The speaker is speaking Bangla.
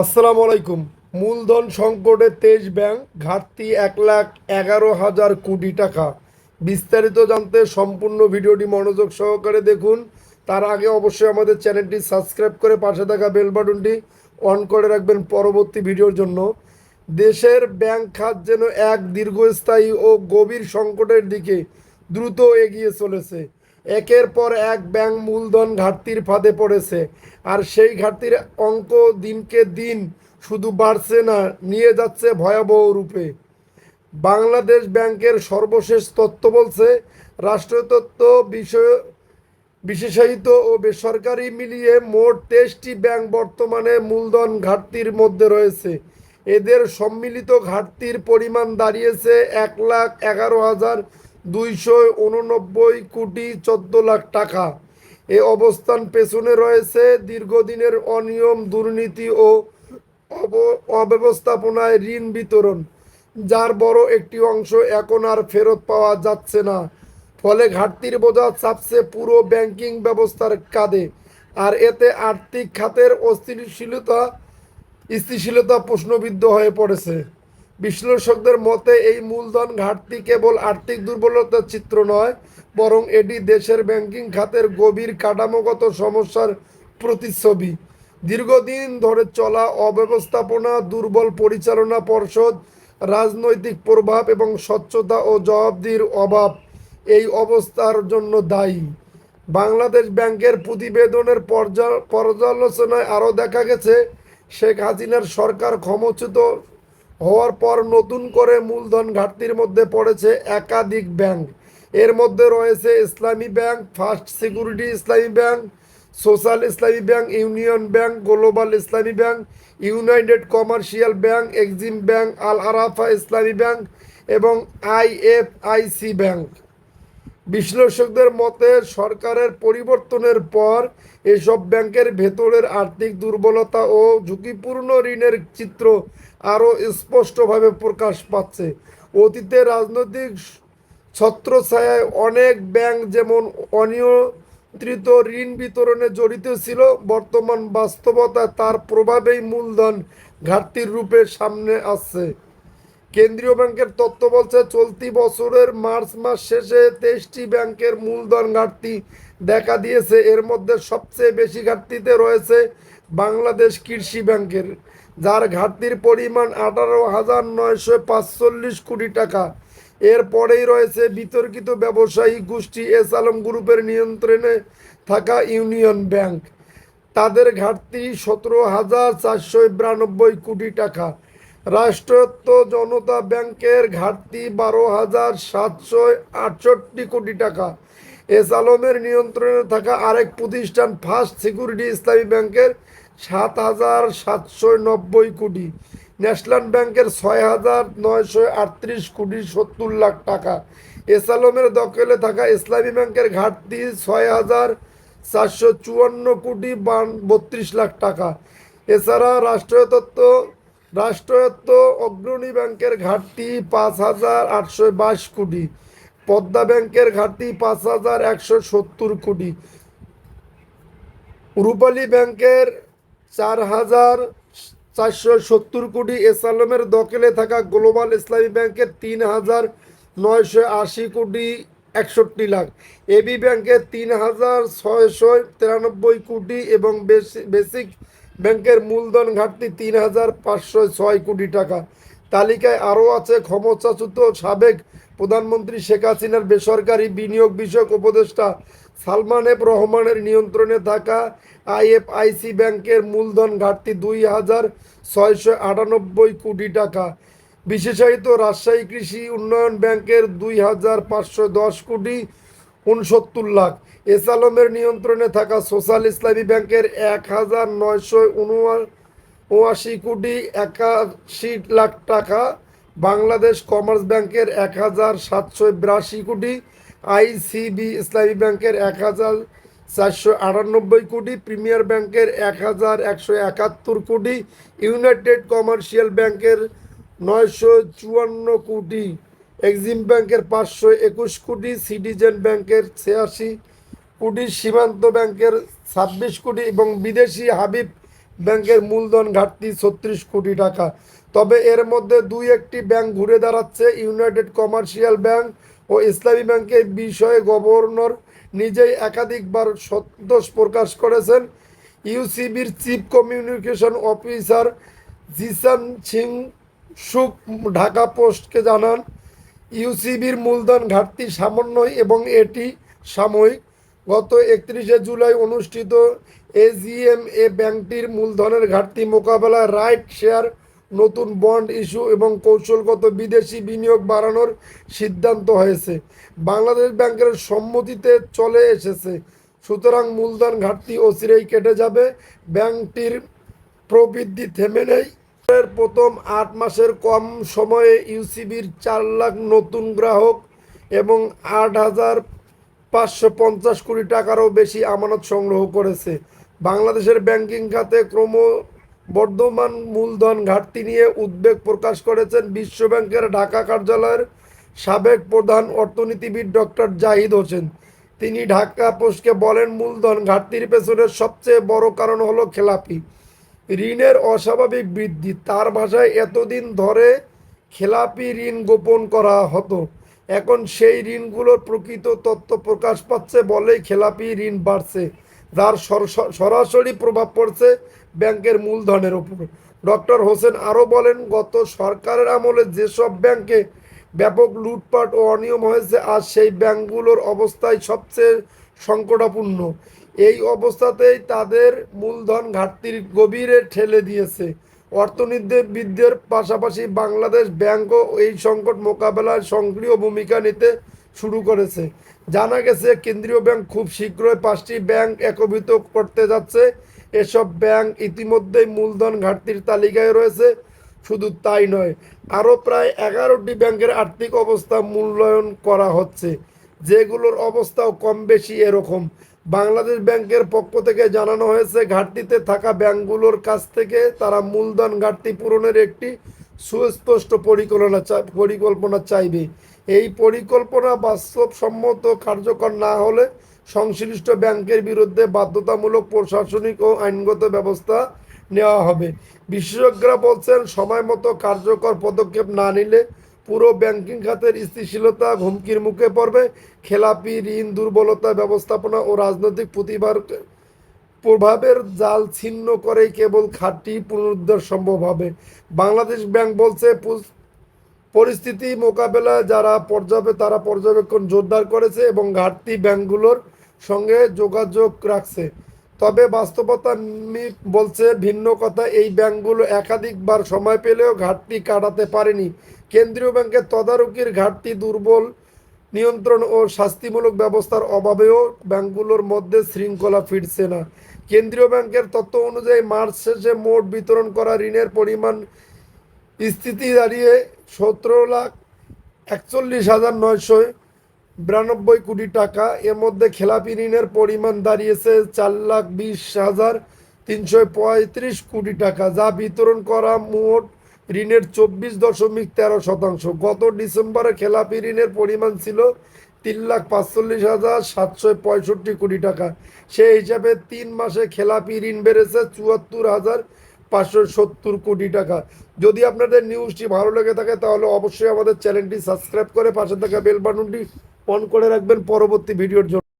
আসসালামু আলাইকুম। মূলধন সংকটে তেজ ব্যাংক ঘাটতি এক লাখ এগারো হাজার কোটি টাকা। বিস্তারিত জানতে সম্পূর্ণ ভিডিওটি মনোযোগ সহকারে দেখুন। তার আগে অবশ্যই আমাদের চ্যানেলটি সাবস্ক্রাইব করে পাশে থাকা বেল বাটনটি অন করে রাখবেন পরবর্তী ভিডিওর জন্য। দেশের ব্যাংক খাত যেন এক দীর্ঘস্থায়ী ও গভীর সংকটের দিকে দ্রুত এগিয়ে চলেছে। একের পর এক ব্যাংক মূলধন ঘাটতির ফাঁদে পড়েছে। আর সেই ঘাটতির অঙ্ক দিনকে দিন শুধু বাড়ছে না, নিয়ে যাচ্ছে ভয়াবহ রূপে। বাংলাদেশ ব্যাংকের সর্বশেষ তথ্য বলছে, রাষ্ট্রতত্ত্ব বিষয় বিশেষায়িত ও বেসরকারি মিলিয়ে মোট তেইশটি ব্যাংক বর্তমানে মূলধন ঘাটতির মধ্যে রয়েছে। এদের সম্মিলিত ঘাটতির পরিমাণ দাঁড়িয়েছে এক লাখ এগারো হাজার দুইশো উননব্বই কোটি চোদ্দ লাখ টাকা। এ অবস্থান পেছনে রয়েছে দীর্ঘদিনের অনিয়ম, দুর্নীতি ও অব- অব্যবস্থাপনায় ঋণ বিতরণ, যার বড় একটি অংশ এখন আর ফেরত পাওয়া যাচ্ছে না। ফলে ঘাটতির বোঝা চাপছে পুরো ব্যাংকিং ব্যবস্থার কাঁধে। আর এতে আর্থিক খাতের অস্থিতিশীলতা স্থিতিশীলতা প্রশ্নবিদ্ধ হয়ে পড়েছে। বিশ্লেষকদের মতে, এই মূলধন ঘাটতি কেবল আর্থিক দুর্বলতার চিত্র নয়, বরং এটি দেশের ব্যাংকিং খাতের গভীর কাঠামোগত সমস্যার প্রতিচ্ছবি। দীর্ঘদিন ধরে চলা অব্যবস্থাপনা, দুর্বল পরিচালনা পর্ষদ, রাজনৈতিক প্রভাব এবং স্বচ্ছতা ও জবাবদির অভাব, এই অবস্থার জন্য দায়ী। বাংলাদেশ ব্যাংকের প্রতিবেদনের পর্যা- পর্যালোচনায় আরও দেখা গেছে, শেখ হাসিনার সরকার ক্ষমচ্যুত হওয়ার পর নতুন করে মূলধন ঘাটতির মধ্যে পড়েছে একাধিক ব্যাংক। এর মধ্যে রয়েছে Islami bank, first security Islami bank, social Islami bank, union bank, global Islami bank, united commercial bank, Exim bank, Al Arafah Islami bank এবং আইএফআইসি ব্যাংক। বিশ্লেষকদের মতে সরকারের পরিবর্তনের পর এসব ব্যাংকের ভেতরের আর্থিক দুর্বলতা ও ঝুঁকিপূর্ণ ঋণের চিত্র আরও স্পষ্টভাবে প্রকাশ পাচ্ছে। অতীতে রাজনৈতিক ছত্রছায়ায় অনেক ব্যাংক যেমন অনিয়ন্ত্রিত ঋণ বিতরণে জড়িত ছিল, বর্তমান বাস্তবতায় তার প্রভাবেই মূলধন ঘাটতির রূপে সামনে আসছে। কেন্দ্রীয় ব্যাংকের তথ্য বলছে, চলতি বছরের মার্চ মাস শেষে তেইশটি ব্যাংকের মূলধন ঘাটতি দেখা দিয়েছে। এর মধ্যে সবচেয়ে বেশি ঘাটতিতে রয়েছে বাংলাদেশ কৃষি ব্যাংকের, যার ঘাটতির পরিমাণ আঠারো হাজার নয়শো পাঁচচল্লিশ কোটি টাকা। এরপরেই রয়েছে বিতর্কিত ব্যবসায়ী গোষ্ঠী এস আলম গ্রুপের নিয়ন্ত্রণে থাকা ইউনিয়ন ব্যাংক। তাদের ঘাটতি সতেরো হাজার চারশো বিরানব্বই কোটি টাকা। রাষ্ট্রায়ত্ত জনতা ব্যাংকের ঘাটতি বারো হাজার সাতশো আটষট্টি কোটি টাকা। এস আলমের নিয়ন্ত্রণে থাকা আরেক প্রতিষ্ঠান ফার্স্ট সিকিউরিটি ইসলামী ব্যাংকের সাত হাজার সাতশো নব্বই কোটি। ন্যাশনাল ব্যাংকের ছয় হাজার নয়শো আটত্রিশ কোটি সত্তর লাখ টাকা। এস আলমের দখলে থাকা ইসলামী ব্যাংকের ঘাটতি ছয় হাজার চারশো চুয়ান্ন কোটি বান- বত্রিশ লাখ টাকা। এছাড়া রাষ্ট্রায়ত্ত রাষ্ট্রায়ত্ত অগ্রণী ব্যাংকের ঘাটতি পাঁচ হাজার আটশো বাইশ কোটি। পদ্মা ব্যাংকের ঘাটতি পাঁচ হাজার একশো সত্তর কোটি। রূপালী ব্যাংকের চার হাজার চারশো সত্তর কোটি। এস আলমের দখলে থাকা গ্লোবাল ইসলামী ব্যাংকের তিন হাজার নয়শো আশি কোটি একষট্টি লাখ। এবি ব্যাংকের তিন হাজার ছয়শো তিরানব্বই কোটি এবং বেসি- বেসিক ব্যাংকের মূলধন ঘাটতি তিন হাজার পাঁচশো ছয় কোটি টাকা। তালিকায় আরও আছে ক্ষমতাচ্যুত সাবেক প্রধানমন্ত্রী শেখ হাসিনার বেসরকারি বিনিয়োগ বিষয়ক উপদেষ্টা সালমান এফ রহমানের নিয়ন্ত্রণে থাকা আইএফআইসি ব্যাংকের মূলধন ঘাটতি দুই হাজার ছয়শো আটানব্বই কোটি টাকা। বিশেষায়িত রাজশাহী কৃষি উন্নয়ন ব্যাংকের দুই হাজার পাঁচশো দশ কোটি উনসত্তর লাখ। এস আলমের নিয়ন্ত্রণে থাকা সোশ্যাল ইসলামী ব্যাংকের এক হাজার নয়শো উনআশি কোটি একাশি লাখ টাকা, বাংলাদেশ কমার্স ব্যাংকের এক হাজার সাতশো বিরাশি কোটি, আইসিবি ইসলামী ব্যাংকের এক হাজার চারশো আটানব্বই কোটি, প্রিমিয়ার ব্যাংকের এক হাজার একশো একাত্তর কোটি, ইউনাইটেড কমার্শিয়াল ব্যাংকের নয়শো চুয়ান্ন কোটি। এক্সিম ব্যাংকের পাঁচশো একুশ কোটি, সিটিজেন ব্যাংকের ছিয়াশি কোটি, সীমান্ত ব্যাংকের ছাব্বিশ কোটি এবং বিদেশি হাবিব ব্যাংকের মূলধন ঘাটতি ছত্রিশ কোটি টাকা। তবে এর মধ্যে দুই একটি ব্যাংক ঘুরে দাঁড়াচ্ছে, ইউনাইটেড কমার্শিয়াল ব্যাংক ও ইসলামী ব্যাংকের বিষয়ে গভর্নর নিজেই একাধিকবার সন্তোষ প্রকাশ করেছেন। ইউসিবির chief communication officer Zisan Singh সুক Dhaka পোস্টকে জানান ইউসিবির মূলধন ঘাটতি সামান্যই এবং এটি সাময়িক। গত একত্রিশে জুলাই অনুষ্ঠিত এজিএম এ ব্যাংকটির মূলধনের ঘাটতি মোকাবেলা রাইট শেয়ার, নতুন বন্ড ইস্যু এবং কৌশলগত বিদেশি বিনিয়োগ বাড়ানোর সিদ্ধান্ত হয়েছে। বাংলাদেশ ব্যাংকের সম্মতিতে চলে এসেছে। সুতরাং মূলধন ঘাটতি অচিরেই কেটে যাবে। ব্যাংকটির প্রবৃদ্ধি থেমে এর প্রথম আট মাসের কম সময়ে ইউসিবির চার লাখ নতুন গ্রাহক এবং আট হাজার পাঁচশো পঞ্চাশ কোটি টাকারও বেশি আমানত সংগ্রহ করেছে। বাংলাদেশের ব্যাংকিং খাতে ক্রম বর্ধমান মূলধন ঘাটতি নিয়ে উদ্বেগ প্রকাশ করেছেন বিশ্বব্যাংকের ঢাকা কার্যালয়ের সাবেক প্রধান অর্থনীতিবিদ ডক্টর জাহিদ হোসেন। তিনি ঢাকা পোস্টকে বলেন, মূলধন ঘাটতির পেছনের সবচেয়ে বড় কারণ হলো খেলাপি। ঋণের অস্বাভাবিক বৃদ্ধি। তার ভাষায় এতদিন ধরে খেলাপি ঋণ গোপন করা হতো। এখন সেই ঋণগুলোর প্রকৃত তথ্য প্রকাশ পাচ্ছে, বলেই খেলাপি ঋণ বাড়ছে, যার সরাসরি প্রভাব পড়ছে ব্যাংকের মূলধনের ওপর। ডক্টর হোসেন আরও বলেন, গত সরকারের আমলে যেসব ব্যাংকে ব্যাপক লুটপাট ও অনিয়ম হয়েছে আর সেই ব্যাংকগুলোর অবস্থায় সবচেয়ে সংকটাপূর্ণ। এই অবস্থাতেই তাদের মূলধন ঘাটতির গভীরে ঠেলে দিয়েছে। অর্থনীতিবিদদের পাশাপাশি বাংলাদেশ ব্যাংকও এই সংকট মোকাবেলায় সক্রিয় ভূমিকা নিতে শুরু করেছে। জানা গেছে, কেন্দ্রীয় ব্যাংক খুব শীঘ্রই পাঁচটি ব্যাংক একভূত করতে যাচ্ছে। এসব ব্যাংক ইতিমধ্যেই মূলধন ঘাটতির তালিকায় রয়েছে। শুধু তাই নয়, আরও প্রায় এগারোটি ব্যাংকের আর্থিক অবস্থা মূল্যায়ন করা হচ্ছে, যেগুলোর অবস্থাও কম বেশি এরকম। বাংলাদেশ ব্যাংকের পক্ষ থেকে জানানো হয়েছে, ঘাটতিতে থাকা ব্যাংকগুলোর কাছ থেকে তারা মূলধন ঘাটতি পূরণের একটি সুস্পষ্ট পরিকল্পনা পরিকল্পনা চাইবে। এই পরিকল্পনা বাস্তবসম্মত কার্যকর না হলে সংশ্লিষ্ট ব্যাংকের বিরুদ্ধে বাধ্যতামূলক প্রশাসনিক ও আইনগত ব্যবস্থা নেওয়া হবে। বিশেষজ্ঞরা বলছেন সময় মতো কার্যকর পদক্ষেপ না নিলে পুরো ব্যাংকিং খাতের স্থিতিশীলতা হুমকির মুখে পড়বে। খেলাপি, ঋণ, দুর্বলতা, ব্যবস্থাপনা ও রাজনৈতিক প্রতিভার প্রভাবের জাল ছিন্ন করেই কেবল খাঁটি পুনরুদ্ধার সম্ভব হবে। বাংলাদেশ ব্যাংক বলছে পরিস্থিতি মোকাবেলায় যারা পর্যবে তারা পর্যবেক্ষণ জোরদার করেছে এবং ঘাটতি ব্যাংকগুলোর সঙ্গে যোগাযোগ রাখছে। তবে বাস্তবতা বলছে, ভিন্ন কথা, এই ব্যাংকগুলো একাধিকবার সময় পেলেও ঘাটতি কাটাতে পারেনি। কেন্দ্রীয় ব্যাংকের তদারকির ঘাটতি, দুর্বল নিয়ন্ত্রণ ও শাস্তিমূলক ব্যবস্থার অভাবেও ব্যাংকগুলোর মধ্যে শৃঙ্খলা ফিরছে না। কেন্দ্রীয় ব্যাংকের তথ্য অনুযায়ী, মার্চ শেষে মোট বিতরণ করা ঋণের পরিমাণ স্থিতি দাঁড়িয়ে সতেরো লাখ একচল্লিশ হাজার নয়শো বিরানব্বই কোটি টাকা। এর মধ্যে খেলাপি ঋণের পরিমাণ দাঁড়িয়েছে চার লাখ বিশ হাজার তিনশো পঁয়ত্রিশ কোটি টাকা, যা বিতরণ করা মোট ঋণের চব্বিশ দশমিক তেরো শতাংশ। গত ডিসেম্বরে খেলাপি ঋণের পরিমাণ ছিল তিন লাখ পাঁচচল্লিশ হাজার সাতশো পঁয়ষট্টি কোটি টাকা। সেই হিসাবে তিন মাসে খেলাপি ঋণ বেড়েছে চুয়াত্তর হাজার পাঁচশো সত্তর কোটি টাকা। যদি আপনাদের নিউজটি ভালো লেগে থাকে, তাহলে অবশ্যই আমাদের চ্যানেলটি সাবস্ক্রাইব করে পাশে থাকা বেল বাটনটি অন করে রাখবেন। পরবর্তী ভিডিওর জন্য।